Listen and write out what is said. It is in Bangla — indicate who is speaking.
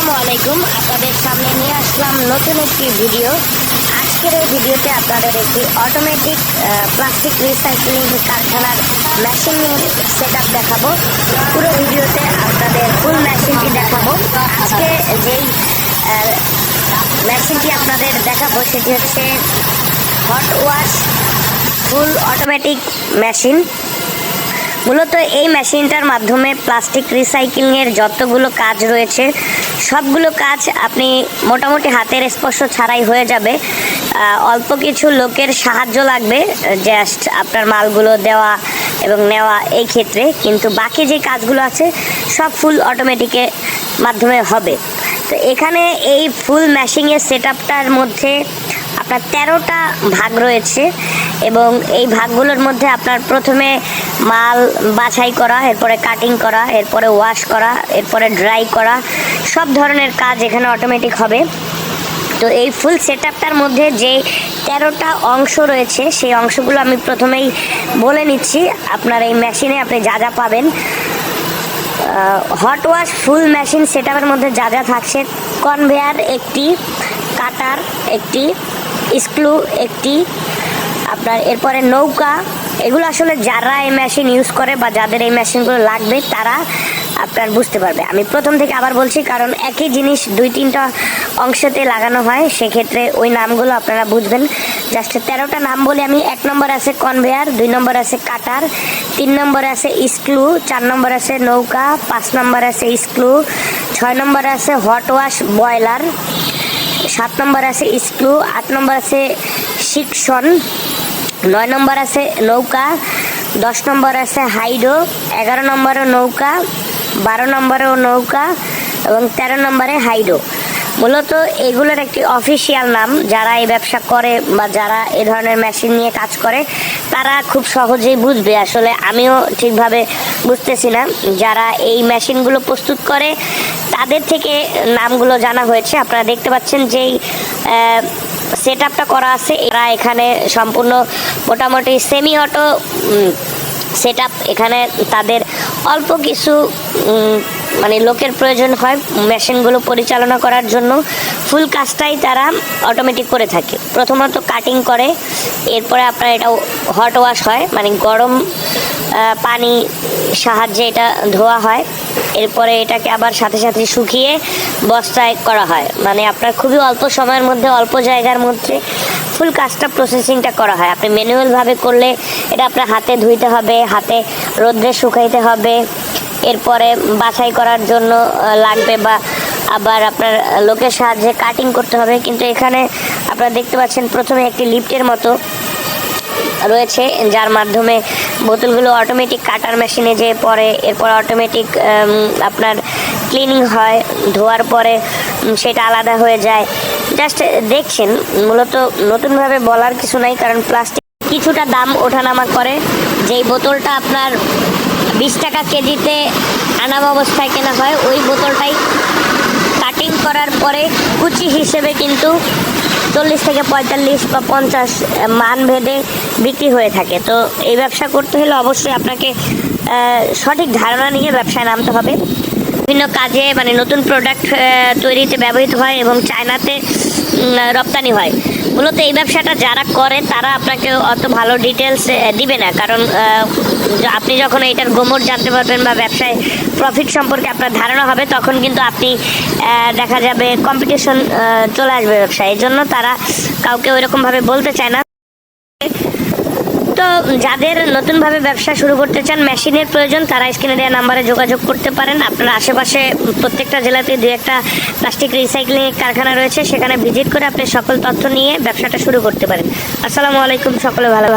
Speaker 1: আসসালামু আলাইকুম। আপনাদের সামনে নিয়ে আসলাম নতুন একটি ভিডিও। আজকের এই ভিডিওতে আপনাদের একটি অটোমেটিক প্লাস্টিক রিসাইক্লিং কারখানার মেশিনের সেট আপ দেখাবো। পুরো ভিডিওতে আপনাদের ফুল মেশিনটি দেখাবো। আজকে যেই মেশিনটি আপনাদের দেখাবো, সেটি হচ্ছে hot wash full automatic machine মূলত এই মেশিনটার মাধ্যমে প্লাস্টিক রিসাইক্লিংয়ের যতগুলো কাজ রয়েছে সবগুলো কাজ আপনি মোটামুটি হাতের স্পর্শ ছাড়াই হয়ে যাবে। অল্প কিছু লোকের সাহায্য লাগবে জাস্ট আপনার মালগুলো দেওয়া এবং নেওয়া এই ক্ষেত্রে, কিন্তু বাকি যে কাজগুলো আছে, সব ফুল অটোমেটিকের মাধ্যমে হবে। তো এখানে এই ফুল ম্যাশিংয়ের সেট আপটার মধ্যে আপনার তেরোটা ভাগ রয়েছে এবং এই ভাগগুলোর মধ্যে আপনার প্রথমে মাল বাছাই করা, এরপরে কাটিং করা, এরপরে ওয়াশ করা, এরপরে ড্রাই করা, সব ধরনের কাজ এখানে অটোমেটিক হবে। তো এই ফুল সেট মধ্যে যে তেরোটা অংশ রয়েছে, সেই অংশগুলো আমি প্রথমেই বলে নিচ্ছি। আপনার এই মেশিনে আপনি যা যা পাবেন। হট ওয়াশ ফুল মেশিন সেটআপের মধ্যে যা যা থাকছে কনভেয়ার একটি কাটার একটি স্ক্লু একটি, আপনার এরপরে নৌকা, এগুলো আসলে যারা এই মেশিন ইউজ করে বা যাদের এই মেশিনগুলো লাগবে, তারা আপনার বুঝতে পারবে। আমি প্রথম থেকে আবার বলছি, কারণ একই জিনিস দুই, তিনটা অংশতে লাগানো হয়, সেক্ষেত্রে ওই নামগুলো আপনারা বুঝবেন। জাস্ট তেরোটা নাম বলে আমি, এক নম্বর আছে কনভেয়ার দুই নম্বর আছে কাটার তিন নম্বর আছে স্ক্লু চার নম্বর আছে নৌকা, পাঁচ নম্বর আছে স্ক্লু ছয় নম্বর আছে হট ওয়াশ বয়লার সাত নম্বর আছে স্ক্রু, আট নম্বর আছে শিকশন, নয় নম্বর আছে নৌকা, দশ নম্বর আছে হাইডো, এগারো নম্বরও নৌকা, বারো নম্বরও নৌকা এবং তেরো নম্বরে হাইডো। মূলত এগুলোর একটি অফিসিয়াল নাম। যারা এই ব্যবসা করে বা যারা এ ধরনের মেশিন নিয়ে কাজ করে, তারা খুব সহজেই বুঝবে। আসলে আমিও ঠিকভাবে বুঝতেছি না। যারা এই মেশিনগুলো প্রস্তুত করে, তাদের থেকে নামগুলো জানা হয়েছে। আপনারা দেখতে পাচ্ছেন যেই সেট আপটা করা আছে। এরা এখানে সম্পূর্ণ মোটামুটি সেমি অটো সেট এখানে তাদের অল্প কিছু মানে লোকের প্রয়োজন হয় মেশিনগুলো পরিচালনা করার জন্য। ফুল কাজটাই তারা অটোমেটিক করে থাকে। প্রথমত কাটিং করে, এরপরে আপনার এটা হট ওয়াশ হয় মানে গরম পানি সাহায্যে এটা ধোয়া হয়। এরপরে এটাকে আবার সাথে সাথে শুকিয়ে বস্তায় করা হয়। মানে আপনার খুবই অল্প সময়ের মধ্যে, অল্প জায়গার মধ্যে ফুল কাজটা প্রসেসিংটা করা হয়। আপনি ম্যানুয়ালভাবে করলে এটা আপনার হাতে ধুইতে হবে, হাতে রোদ্রে শুকাইতে হবে। এরপরে বাছাই করার জন্য লাগবে বা আবার আপনার লোকের সাহায্যে কাটিং করতে হবে। কিন্তু এখানে আপনারা দেখতে পাচ্ছেন প্রথমে একটি লিফটের মতো রয়েছে, যার মাধ্যমে বোতলগুলো অটোমেটিক কাটার মেশিনে যেয়ে পড়ে। এরপর অটোমেটিক আপনার ক্লিনিং হয়, ধোয়ার পরে সেটা আলাদা হয়ে যায়। জাস্ট দেখছেন, মূলত নতুনভাবে বলার কিছু নাই, কারণ প্লাস্টিক কিছুটা দাম ওঠানামা করে। যেই বোতলটা আপনার বিশ টাকা কেজিতে আনাম অবস্থায় কেনা হয়। ওই বোতলটাই কাটিং করার পরে কুচি হিসেবে কিন্তু চল্লিশ থেকে পঁয়তাল্লিশ বা পঞ্চাশ মান ভেদে বিক্রি হয়ে থাকে। তো এই ব্যবসা করতে হলে অবশ্যই আপনাকে সঠিক ধারণা নিয়ে ব্যবসায় নামতে হবে। বিভিন্ন কাজে মানে নতুন প্রোডাক্ট তৈরিতে ব্যবহৃত হয় এবং চায়নাতে রপ্তানি হয়। মূলত এই ব্যবসাটা যারা করে, তারা আপনাকে অত ভালো ডিটেলস দিবে না। কারণ আপনি যখন এটার গোমর জানতে পারবেন বা ব্যবসায় প্রফিট সম্পর্কে আপনার ধারণা হবে, তখন কিন্তু আপনি দেখা যাবে কম্পিটিশন চলে আসবে ব্যবসায়। এই জন্য তারা কাউকে ওইরকমভাবে বলতে চায় না। তো যাদের নতুনভাবে ব্যবসা শুরু করতে চান, মেশিনের প্রয়োজন, তারা স্ক্রিনে দেওয়া নাম্বারে যোগাযোগ করতে পারেন। আপনার আশেপাশে প্রত্যেকটা জেলাতে দু একটা প্লাস্টিক রিসাইক্লিং কারখানা রয়েছে, সেখানে ভিজিট করে আপনি সকল তথ্য নিয়ে ব্যবসাটা শুরু করতে পারেন। আসসালামু আলাইকুম, সকলে ভালো